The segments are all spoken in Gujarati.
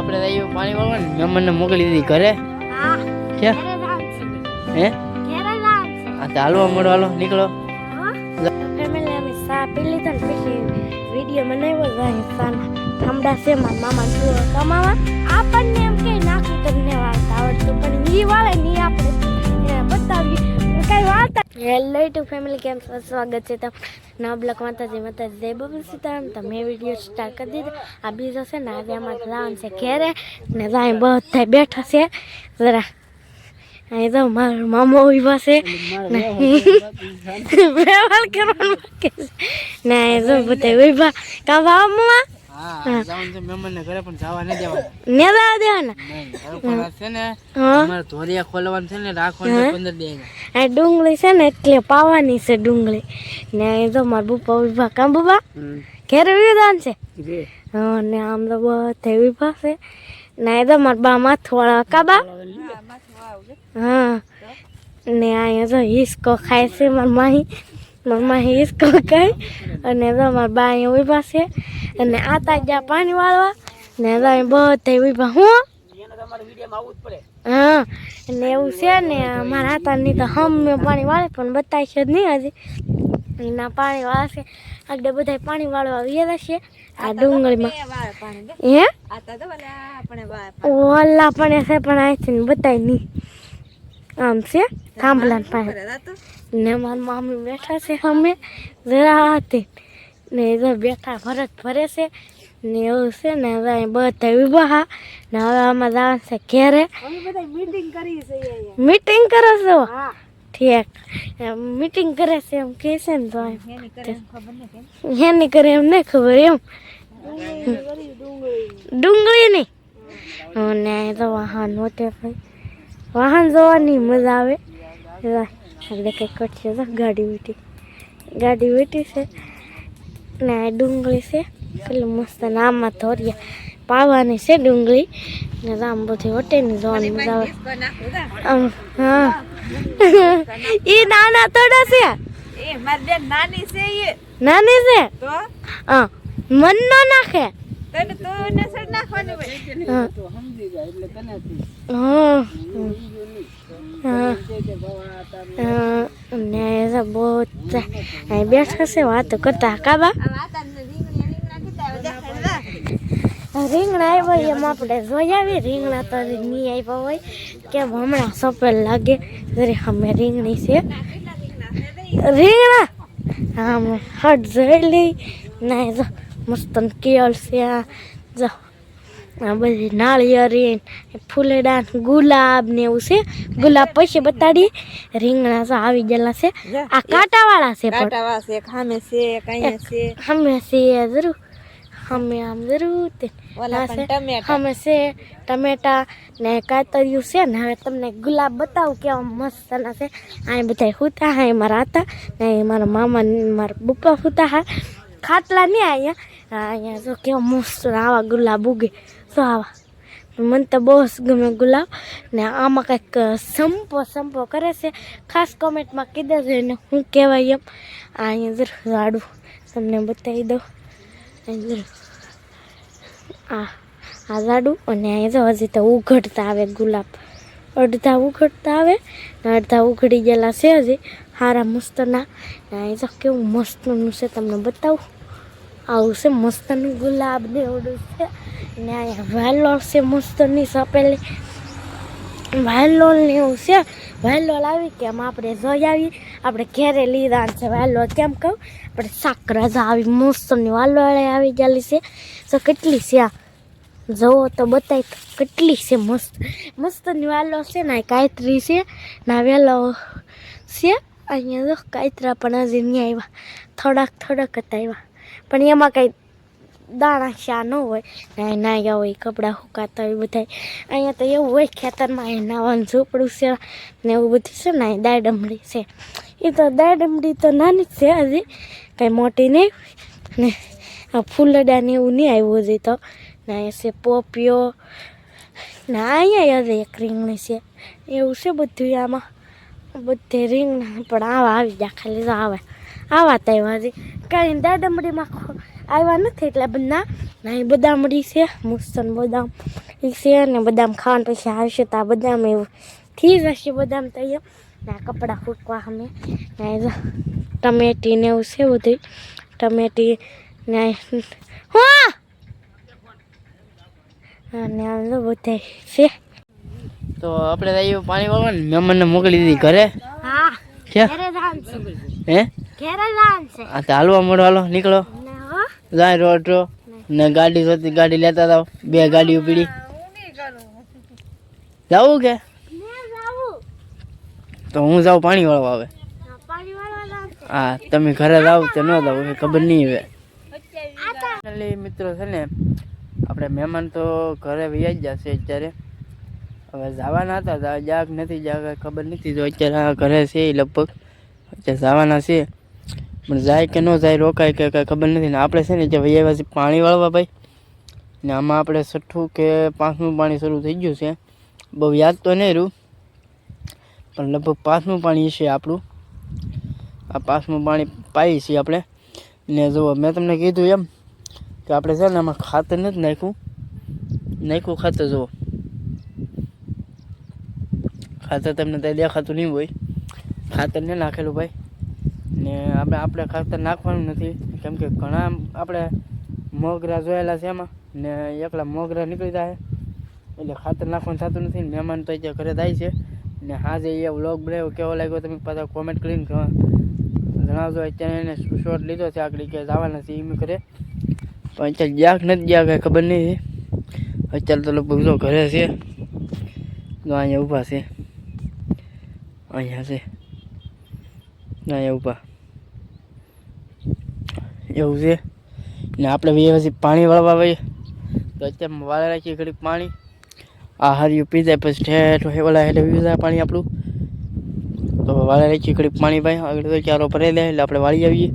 આપણે જઈએ પાણી વાળવા ને મહેમાનને મોકલી દીધી ઘરે. હા ક્યાં? હે? આ તો હાલવા મળો હાલો નીકળો. ફેમિલી અમે સા પી લીધો ને પછી વીડિયો બનાવ્યો જાય સાના ઠમડા છે મારા મામા જુઓ કમાવા. આપણને એમ કે નાખું તમને વાળતા આવડતું પણ ઈ વાળે ની આપણે એને બતાવ્યું કઈ વાળતા હેલો ટુ ફેમિલી કેમ સ્વાગત છે તમ નવા બ્લોક માતાજી માતાજી જય બબલ સીતારામ તો મેં વીડિયો સ્ટાર્ટ કરી દીધો આ બીજો છે ને આજે અમારે જવાનું છે ઘેરે ને જાય બધા બેઠા છે જરા અહીં તો મારો મામો ઊભા છે વ્યવહાર કરવાનું બાકી છે ને અહીં તો બધા ઊભા કા ભાવ ડુંગળી છે ને એટલે પાવાની છે ડુંગળી. ને અહીં તો મારા બુપા ઊભા. કામ બુબા? ઘેર વિધાન છે? હા ને આમ તો બધે ઊભા છે. ને એ તો મારા બા માથવાળા. કાબા હા ને અહીંયા તો હિસકો ખાય છે મારા માહી. મારા માહી હિસકો અને તો મારા બા અહીંયા ઊભા છે. અને આ તાજા પાણી વાળવા ને તો અહીં બધા ઊભા હું. હા અને એવું છે ને મારા હાથાની તો હમ પાણી વાળે પણ બતાય છે જ નહીં હજી. એના પાણી વાળશે આગળ બધા પાણી વાળવા આવ્યા છે. આ ડુંગળીમાં હે? ઓલા પણ છે પણ આ છે ને બતાય નહીં. આમ છે થાંભલા પાસે ને મારા મામી બેઠા છે અમે જરા હતી ને એ બેઠા ભરત ભરે છે ને એવું છે ને હવે બધા ઊભા હા. ને હવે આમાં જવાનું છે ઘેરે. મીટિંગ કરો છો? ઠીક. મીટિંગ કરે છે એમ કહે છે ને તો એની કરે એમ નહીં ખબર એમ. ડુંગળીની અહીં તો વાહન હોતે ભાઈ. વાહન જોવાની મજા આવે. આપણે કંઈક કરશે તો ગાડી વીટી. ગાડી વીટી છે ને આ ડુંગળી છે. પેલું મસ્ત નામમાં ધોરિયા પાવાની છે ડુંગળી. ને રામ બધી વટે ને જોવાની મજા આવે. આમ હા. એ નાના થોડા છે. નાની છે નાની છે? હા. મન ન નાખે. તને તો નસર નાખવાનું હોય. સમજી જાય એટલે તને ને બહુ બેઠા છે વાતો કરતા કાબા રીંગણા આવ્યા એમ આપણે જોઈ આવી રીંગણા તો નહીં આવ્યા હોય કેમ હમણાં સફેદ લાગે જરી અમે રીંગણી છે રીંગણા હા હટ જોઈ લઈ ના મસ્ત કેળ છે જો. બધી નાળિયેરી ફૂલડા ગુલાબ ને એવું છે. ગુલાબ પછી બતાડી રીંગણા તો આવી ગયેલા છે. આ કાંટાવાળા છે પણ. છે ખામે છે કઈ છે. અમે છે જરૂર. હમે આમ જરૂર તે. ટમેટા. છે ટમેટા ને કાતરિયું છે ને હવે તમને ગુલાબ બતાવું કેવા મસ્ત ના છે. અહીં બધા હુતા હા મારા હતા ને મારા મામા મારા પપ્પા હુતા હા ખાટલા નહીં અહીંયા અહીંયા જો કેવા મસ્ત આવા ગુલાબ ઉગે. તો આવા મને તો બહુ જ ગમે ગુલાબ ને આમાં કંઈક સંપો સંપો કરે છે. ખાસ કોમેન્ટમાં કીધા છે એને હું કહેવાય એમ. આ અહીંયા જરૂર ઝાડું તમને બતાવી દઉં. અહીં જરૂર આ આ ઝાડું અને અહીંયા જો હજી તો ઉઘડતા આવે ગુલાબ. અડધા ઉઘડતા આવે ને અડધા ઉઘડી ગયેલા છે હજી. સારા મસ્તના. અહીંયા અહીં તો કેવું મસ્તનું છે તમને બતાવું. આવું છે મસ્તનું ગુલાબ ને એવડું છે. ને અહીંયા વાલોળ છે મસ્તની સપેલી. વાલોળ ને એવું છે. વાલોળ આવી કે આમ આપણે જોઈ આવી આપણે ઘેરે લીધા છે. વાલોળ કેમ કહું? આપણે સાકરાજા આવી મસ્તની વાલોળે આવી ગયેલી છે. તો કેટલી છે આ? જવો તો બતાય તો કેટલી છે મસ્ત. મસ્તની વાલો છે ને કાયત્રી છે. ના વેલો છે. અહીંયા કાયત્રા પણ હજી નહીં આવ્યા. થોડાક થોડાક જ આવ્યા. પણ એમાં કંઈ દાણા શા ન હોય નાયા હોય, કપડાં સુકાતા હોય બધા અહીંયા તો એવું હોય ખેતરમાં એ નાવાનું ઝૂંપડું છે ને એવું બધું છે ને અહીં દાડમડી છે. એ તો દાડમડી તો નાની જ છે હજી, કાંઈ મોટી નહીં. ને આ ફૂલડા ને એવું નહીં આવ્યું હજી તો. ને અહીંયા છે પોપિયો, ને અહીંયા હજી એક રીંગણી છે. એવું છે બધું આમાં. બધે રીંગણા, પણ આવા આવી ગયા, ખાલી તો આવે. આવા તહેવાર છે. દાડમડીમાં ખો- આવ્યા નથી એટલે બધા ના એ બદામડી છે મુસન બદામ એ છે અને બદામ ખાવાનું પછી આવશે તો આ બદામ એવું થઈ જશે બદામ તૈયાર ને આ કપડાં ફૂટવા અમે ટમેટી ને એવું છે બધું. ટમેટી ને હા! અને આ જો છે. તો આપણે પાણી વાળવા ને મહેમાનને મોકલી દીધી ઘરે. હા. હે? આ તો હાલવા હાલો નીકળો. જાય રોડ રો ને ગાડી જોતી ગાડી લેતા જાવ બે ગાડી ઉપડી જવું કે? તો હું જાઉં પાણી વાળવા આવે હા તમે ઘરે જાવ તો ન જાવ એ ખબર નહીં હવે. મિત્રો છે ને આપણે મહેમાન તો ઘરે વૈયા જ જશે અત્યારે. હવે જવાના હતા જાગ નથી જાગ ખબર નથી તો અત્યારે ઘરે છે લગભગ. અત્યારે જવાના છે. પણ જાય કે ન જાય, રોકાય કે કાંઈ ખબર નથી. ને આપણે છે ને જે ભાઈ છે પાણી વાળવા ભાઈ. ને આમાં આપણે છઠ્ઠું કે પાંચમું પાણી શરૂ થઈ ગયું છે. બહુ યાદ તો નહીં રહ્યું. પણ લગભગ પાંચમું પાણી છે આપણું. આ પાંચમું પાણી પાઈએ છીએ આપણે. ને જુઓ મેં તમને કીધું એમ કે આપણે છે ને આમાં ખાતર નથી નાખ્યું. નાખ્યું ખાતર, જુઓ. ખાતર તમને ત્યાં દેખાતું નહીં હોય. ખાતર નહીં નાખેલું ભાઈ. ને આપણે આપણે ખાતર નાખવાનું નથી. કેમ કે ઘણા આપણે મોગરા જોયેલા છે એમાં. ને એકલા મોગરા નીકળી જાય. એટલે ખાતર નાખવાનું થતું નથી. મહેમાન તો અત્યારે ઘરે થાય છે. ને હાજે એ વ્લોગ બનાવ્યો, કેવો લાગ્યો તમે પાછા કોમેન્ટ કરીને જણાવજો. અત્યારે એને શોર્ટ લીધો છે આગળ કે જવાના છે, એમ કરે. પણ અત્યારે જ્યાંક નથી ગયા કાંઈ ખબર નહીં. અત્યારે તો લગભગ જો ઘરે છે, તો અહીંયા ઊભા છે. અહીંયા છે. ના એવું પા એવું છે. ને આપણે પછી પાણી વાળવા આવીએ. તો અત્યારે વાળા રાખીએ ઘડીક પાણી. આ હાર્યું પી જાય, પછી ઠેઠ ઓલા એટલે પી જાય પાણી આપણું. તો વાળા રાખીએ ઘડીક પાણી ભાઈ. આગળ તો ચારો ભરાઈ દે એટલે આપણે વાળી આવીએ.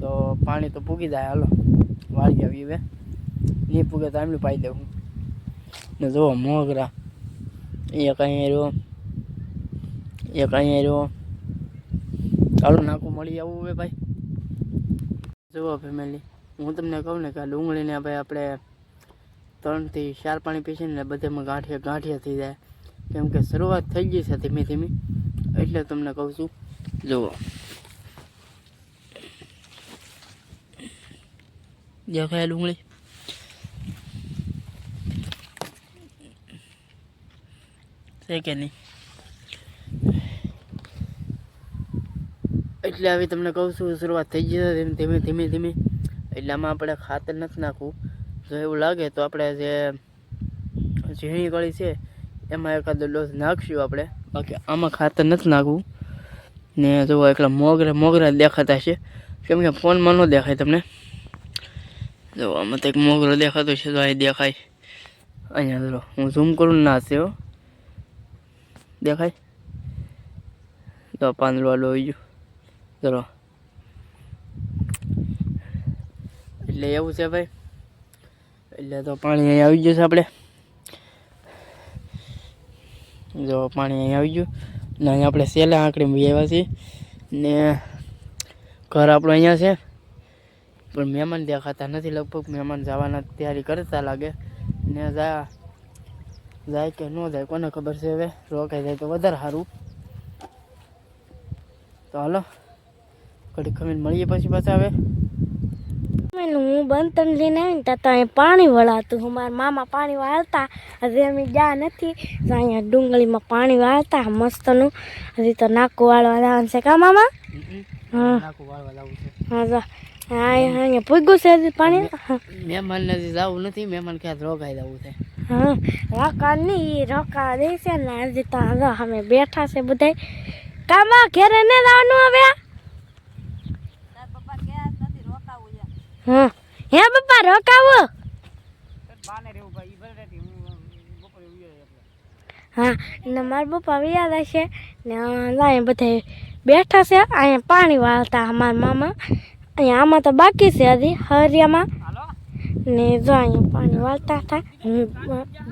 તો પાણી તો પૂગી જાય, હાલો. વાળી આવીએ બે. નહીં પૂગે તો આમલું પાઈ દેવું ને જુઓ મોગરા. અહીંયા કંઈ રહ્યો. એક અહીંયા રહ્યો. ચાલો નાખું, મળી આવું હવે ભાઈ. જુઓ ફેમિલી હું તમને કહું ને કે ડુંગળીને ભાઈ આપણે ત્રણથી ચાર પાણી પીસીને ને બધામાં ગાંઠિયા ગાંઠિયા થઈ જાય. કેમ કે શરૂઆત થઈ ગઈ છે ધીમે ધીમે. એટલે તમને કહું છું, જુઓ. દેખાય ડુંગળી. છે કે નહીં? એટલે હવે તમને કહું છું, શરૂઆત થઈ જશે ધીમે ધીમે ધીમે. એટલે આમાં આપણે ખાતર નથી નાખવું. જો એવું લાગે તો આપણે જે, ઝીણી કળી છે, એમાં એકાદો ડોઝ નાખશું આપણે. બાકી આમાં ખાતર નથી નાખવું. ને જો એકલા મોગરા મોગરા દેખાતા છે કેમ કે ફોનમાં ન દેખાય તમને. જો આમાં તો એક મોગરો દેખાતો છે તો અહીં દેખાય. અહીંયા જો, હું ઝૂમ કરું ના છે હો. દેખાય? તો પાંદડું વાળું આવી ગયું. ચલો. એટલે એવું છે ભાઈ. એટલે તો પાણી અહીં આવી ગયું છે આપણે. જો પાણી અહીં આવી ગયું. ને અહીં આપણે સેલા આંકડી આવ્યા છીએ. ને ઘર આપણું અહીંયા છે. પણ મહેમાન દેખાતા નથી, લગભગ મહેમાન જવાના તૈયારી કરતા લાગે. ને જાય જાય કે ન જાય કોને ખબર છે હવે. રોકાઈ જાય તો વધારે સારું. તો હાલો. ઘડી ખમીને મળીએ પછી પાછા હવે. હું બંતન લઈને આવી ને ત્યાં તો અહીં પાણી વળાતું હું મારા મામા પાણી વાળતા હજી અમે ગયા નથી. અહીંયા ડુંગળીમાં પાણી વાળતા મસ્તનું. હજી તો નાકું વાળવા લાવવાનું છે કા મામા? હા. અહીંયા પૂગ્યું છે હજી પાણી. મહેમાન નથી જવું નથી. મહેમાન ક્યાં રોગાઈ જવું છે. હા રોકા નહીં રોકા છે ને હજી તો અમે બેઠા છે બધાય. કામાં ઘેરે ને લાવવાનું હવે તાર પપ્પા ગયા જ નથી રોકાવું છે હા પપ્પા, રોકાવો. હા, ને મારા પપ્પા વ્યાદા છે ને અહીંયા બધા બેઠા છે, અહીંયા પાણી વાળતા અમારા મામા. અહીંયા આમાં તો બાકી છે હજી, હરિયામાં. ને જો અહીંયા પાણી વાળતા હતા.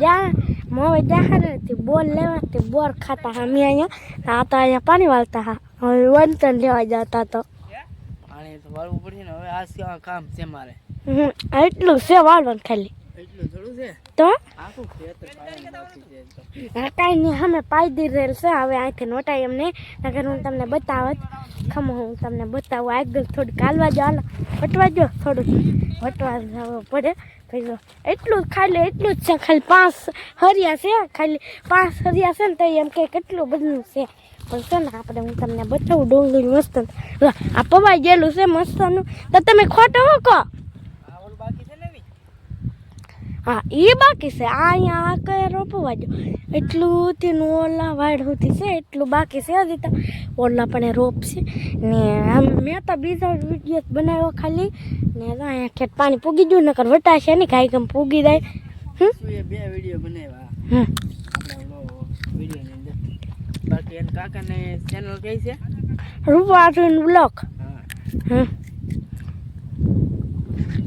જ્યાં મોવે તે બોર લેવાથી બોર ખાતા અમે અહીંયા. આ તો અહીંયા પાણી વાળતા હા. હવે વંતન લેવા જતા તો. વાળવું પડશે ને હવે આ સેવા કામ છે મારે? એટલું છે વાળવાનું ખાલી. એટલું થોડું છે? તો? આખું ખેતર કાંઈ નહીં અમે પાઈ દીધેલ છે હવે અહીંથી નોટાય એમ નહીં. નકર હું તમને બતાવત ખમ હું તમને બતાવું. આગળ થોડુંક કાલવા જો હાલો. વટવા જો થોડું વટવા જવું પડે. ભાઈ એટલું ખાલી એટલું જ છે ખાલી પાંચ હરિયા છે ખાલી પાંચ હરિયા છે ને તો એમ કે કેટલું બધું છે. પણ છે ને આપણે હું તમને બતાવું ડુંગળી મસ્ત આ પવાઈ ગયેલું છે મસ્તનું તો તમે ખોટો હો કહો. ને? હા એ બાકી છે. આ અહીંયા આ કયા રોપવા જો એટલું તેનું ઓલા વાડ સુધી છે એટલું બાકી છે હજી તો. ઓલા પણ એ રોપશે ને આમ મેં તો બીજો વીડિયો બનાવ્યો ખાલી. ને તો અહીંયા ખેત પાણી પૂગી ગયું નકર વટાશે નહીં કાંઈ ગમ પૂગી જાય. બે વીડિયો બનાવ્યા? હમ આપણે ઓલો વિડીયોની અંદર બાકી એના કાકાને ચેનલ કઈ છે? રૂપાર્જુન બ્લોક. હા.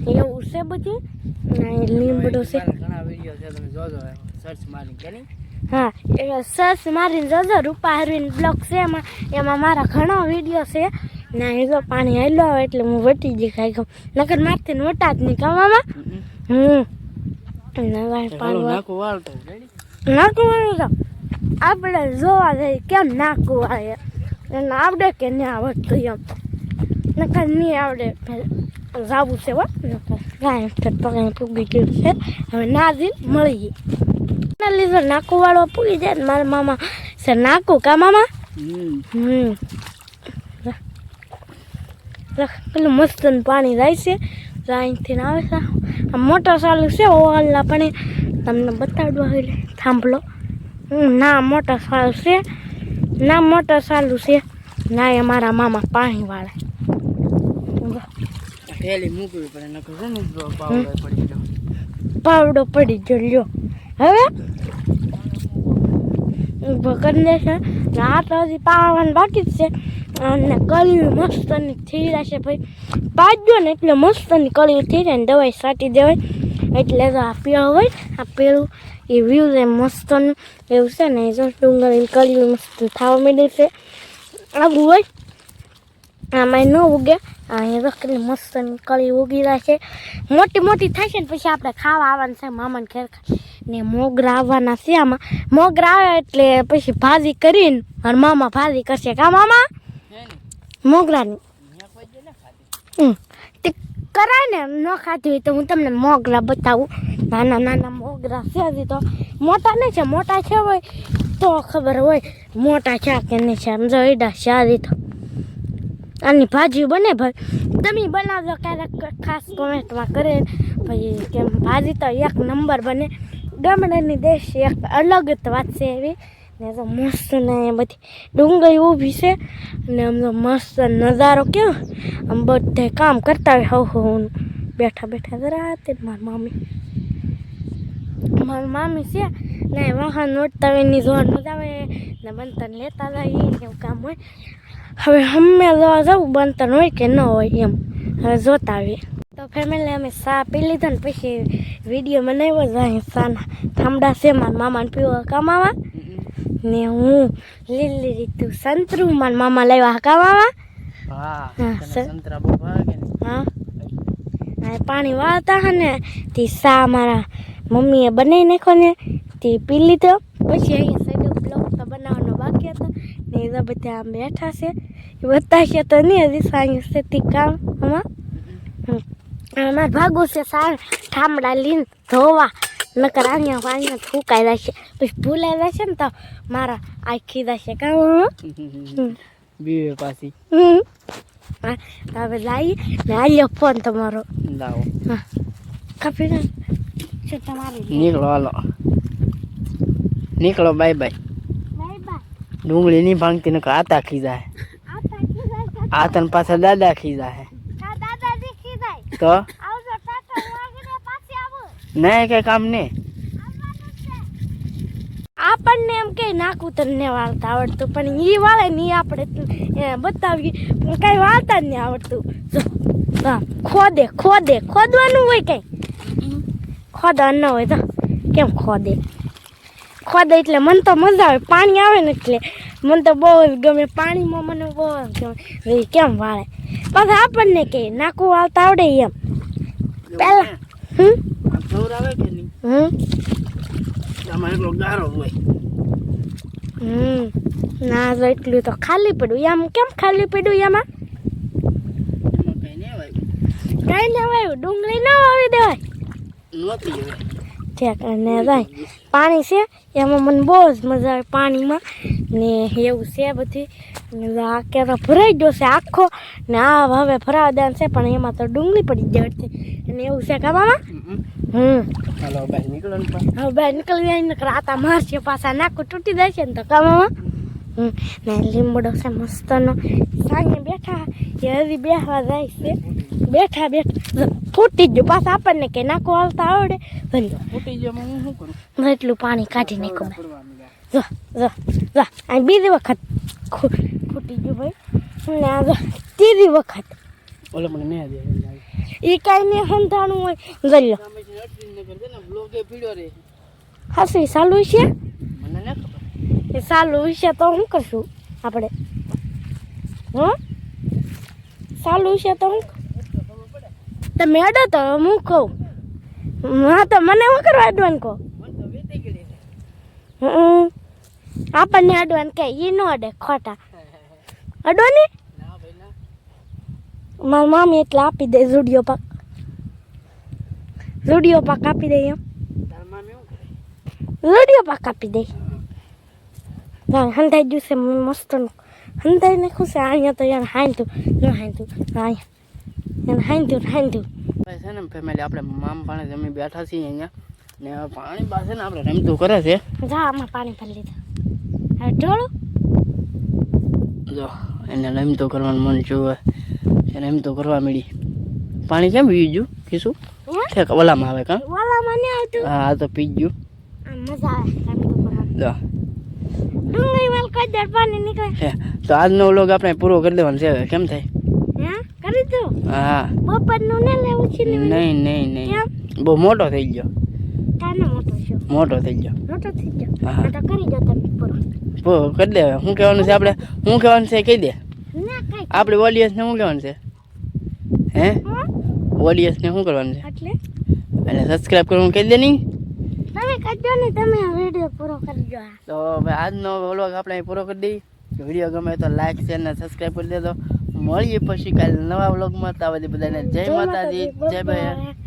એવું છે બધું? લીમડો છે. ઘણા વીડિયો છે તમે જોજો સર્ચ મારી કે નહીં? હા એ સસ મારીને જોજો. રૂપા હરવીન બ્લોક છે એમાં. એમાં મારા ઘણા વીડિયો છે. ના એ જો પાણી હેલો એટલે હું વટી જઈ ખાઈ ગયું નકર મારથી ને વટા જ નહીં ખાવામાં હમ. નાખું વાળતો નાખું વાળું તો. આપણે જોવા જઈએ કેમ નાખવું આવે એને આવડે કે નહીં આવડતું એમ. નકર નહીં આવડે જાવું છે હો. ગાય કાંઈ પૂગી ગયું છે. હવે ના દિન મળી ગઈ ના લીધે નાકુ વાળો પૂગી જાય ને મારા મામા. છે નાકુ કા મામા? હમ. પેલું મસ્ત પાણી જાય છે. તો અહીંથી આવે છે. આ મોટર ચાલુ છે ઓવાલના પાણી. તમને બતાડવા એટલે થાંભલો. હમ, ના મોટર સારું છે. ના મોટર સારું છે. ના એ મારા મામા પાણી વાળે. થેલી મૂકવી પડે નકર છે ને જો પડી ગયો. પાવડો પડી ગયો લ્યો. હવે? હજી પાવાનું બાકી જ છે. અને કળિયું મસ્તની થઈ જશે ભાઈ. પાડ્યો ને એટલે મસ્તની કળિયું થઈ જાય ને દવાઈ છાંટી દેવાય. એટલે તો આ પીળો હોય આ પીળું એ વ્યૂ છે મસ્ત એવું છે ને એ જો ડુંગળી કળિયું મસ્ત થવા મળે છે આવું હોય આમાં ન ઉગે અહીંયા કેટલી મસ્ત કળી ઉગી જાય છે મોટી મોટી થાય છે ને પછી આપણે ખાવા આવવાનું છે મામાને ઘેર ને મોગરા આવવાના છે આમાં મોગરા આવે એટલે પછી ભાજી કરીને મારા મામા ભાજી કરશે કા મામા મોગરાની. તે કરાય ને ન ખાધી હોય તો હું તમને મોગરા બતાવું નાના નાના મોગરા છે તો મોટા નહીં છે મોટા છે હોય તો ખબર હોય મોટા છે કે નહીં છે આમ જોઈડા હજી તો આની ભાજી બને ભાઈ તમે બનાવજો ક્યારેક ખાસ કોમેન્ટમાં કરે ભાઈ કેમ ભાજી તો એક નંબર બને ગામડાની દેશ એક અલગ જ વાત છે એવી ને તો મસ્ત ને બધી ડુંગળી ઊભી છે ને આમ તો મસ્ત નજારો કેવો આમ બધે કામ કરતા હોય હવ હું બેઠા બેઠા જરા તે મારી મમ્મી મારી મામી છે ને વાહન નોટતા હોય એની જોવા ન આવે ને બનતન લેતા જાય એવું કામ હોય. હવે અમે જોવા જવું બનતન હોય કે ન હોય એમ. હવે જોતા આવીએ. તો ફેમિલી અમે સા પી લીધો ને પછી વીડિયો બનાવ્યો જાય સાના ઠામડા છે મારા મામાને પીવા કમાવા. ને હું લીલી રીતું સંતરું મારા મામા લાવ્યા કમાવા. હા પાણી વાળતા હા ને તે સા મારા મમ્મીએ બનાવી નાખ્યો ને તે પી લીધો. પછી અહીંયા સાઈડ બ્લોક તો બનાવવાનો બાકી હતો. ને એ તો બધા આમ બેઠા છે. એ બતાવશે તો નહીં હજી સાંજ સ્થિતિ કામ આમાં. અમારે ભાગું છે સાર ઠામડા લઈને ધોવા. નકર અહીંયા અહીંયા ફૂંકાઈ જશે પછી ભૂલાઈ જશે ને તો મારા આખી જશે કામ. બીવે પાછી. હવે લાવી ને આલ્યો ફોન તમારો. લાવો. હા. કાપી ને છે તમારી નીકળો હાલો નીકળો બાય બાય બાય બાય ડુંગળી નહીં ભાંગતી નકર આતા ખીજાય આ તાકી જાય આ તને પાછા દાદા ખીજાય કા દાદા દીખી જાય તો આવજો ટાટા હું આગળ પાછી આવું નહીં કઈ કામ નહીં આપણને એમ કે નાખું તને વાળતા આવડતું પણ એ વાળે નહીં આપણે એ બતાવીએ પણ કાંઈ વાળતા જ નહીં આવડતું જો હા ખોદે ખોદે ખોદવાનું હોય કંઈ ખોદવાનું ન હોય તો કેમ ખોદે? ખોદે એટલે મને તો મજા આવે પાણી આવે ને એટલે મને તો બહુ જ ગમે. પાણીમાં મને બહુ જ ગમે. કેમ વાળે? પાછા આપણને કે નાકું વાળતા આવડે એમ. પહેલા હમ? હમ? હમ. ના તો એટલું તો ખાલી પડ્યું. આમ કેમ ખાલી પડ્યું એમાં કઈ ના ડુંગળી ના વાવી દેવાય. ઠેક અને જાય પાણી છે? એમાં મને બહુ જ મજા આવે પાણીમાં. ને એવું છે બધી. આ કે તો ભરાઈ ગયો છે આખો. ને આ હવે ફરાવદાન છે પણ એમાં તો ડુંગળી પડી છે અને એવું છે કે મામા હમ હાલો ભાઈ નીકળો હવે નીકળી જાય ને રાતા મારશે પાછા નાખું તૂટી જાય છે ને તો કામમાં હમ. ને લીંબડો છે મસ્તનો. સાંજે બેઠા એ હજી બેસવા જાય છે. બેઠા બેઠા. ફૂટી ગયું. પાછા આપણને કે નાખો આવતા આવડે. ભલે ફૂટી ગયો હું શું કરું? એટલું પાણી કાઢી નાખું મેં. જો જો જો આ બીજી વખત ફૂટી ગયું ભાઈ. ને આ જો ત્રીજી વખત. ઓલે મને મેં દે એ કાંઈ નહીં સંધાણું હોય. ગલ્યો હસી ચાલુ છે? મને ન ખબર. એ ચાલુ છે તો શું કરશું? આપણે. હં? ચાલુ છે તો હું તમે અડો તો હું કહું. હા તો મને શું કરવા અડવાનું કહો? તો હમ. આપણને અડવાન કે એ ન અડે ખોટા. અડો ને મારી મામી એટલે આપી દે ઝુડિયો પાક. ઝુડિયો પાક આપી દે એમ. ઝુડિયો પાક આપી દે. હંધાઈ ગયું છે મસ્ત હંધાઈ નાખ્યું છે, અહીંયા તો એને તું ન હાંધ્યું અહીંયા. એને હાંધ્યું ને હાંધ્યું. ભાઈ છે ને ફેમિલી આપણે મામ પાણી જમી બેઠા છીએ અહીંયા. ને પાણી પાસે ને આપણે રમતું કરે છે. જા આમાં પાણી ભરી લીધું. હવે ઢોળું જો એને રમતો કરવાનું મન જોવે એને રમતું કરવા મળી પાણી કેમ પી ગયું કીશું ઠેક ઓલામાં આવે કાં? વાલામાં નહીં આવતું. હા તો પી ગયું મજા આવે ડુંગળી વાલ કોઈ દર પાણી નીકળે. તો આજનો વ્લોગ આપણે પૂરો કરી દેવાનો છે કેમ થાય? હે? દો હા. બપોરનું ને લેવું છે ને? નહીં નહીં નહીં. બહુ મોટો થઈ ગયો. તાનો મોટો છો? મોટો થઈ ગયો. મોટો થઈ ગયો? હા. તો કરી દો તમે પૂરો. પૂરો કરી દે. શું કહેવાનું છે આપણે? શું કહેવાનું છે? કહી દે. ના કઈ આપણે ઓડિયન્સને શું કહેવાનું છે? હે? હા? ઓડિયન્સને શું કરવાનું છે? એટલે? એટલે સબસ્ક્રાઇબ કરવાનું કહી દે નહીં. તમે કરજો ને તમે વીડિયો પૂરો કરજો તો હવે આજનો વ્લોગ આપણે પૂરો કરી દઈએ. વીડિયો ગમે તો લાઈક શેર ને સબસ્ક્રાઈબ કરી દેજો. મળીએ પછી કાલે નવા વ્લોગમાં તો આ બધી બધાને જય માતાજી જય ભાઈ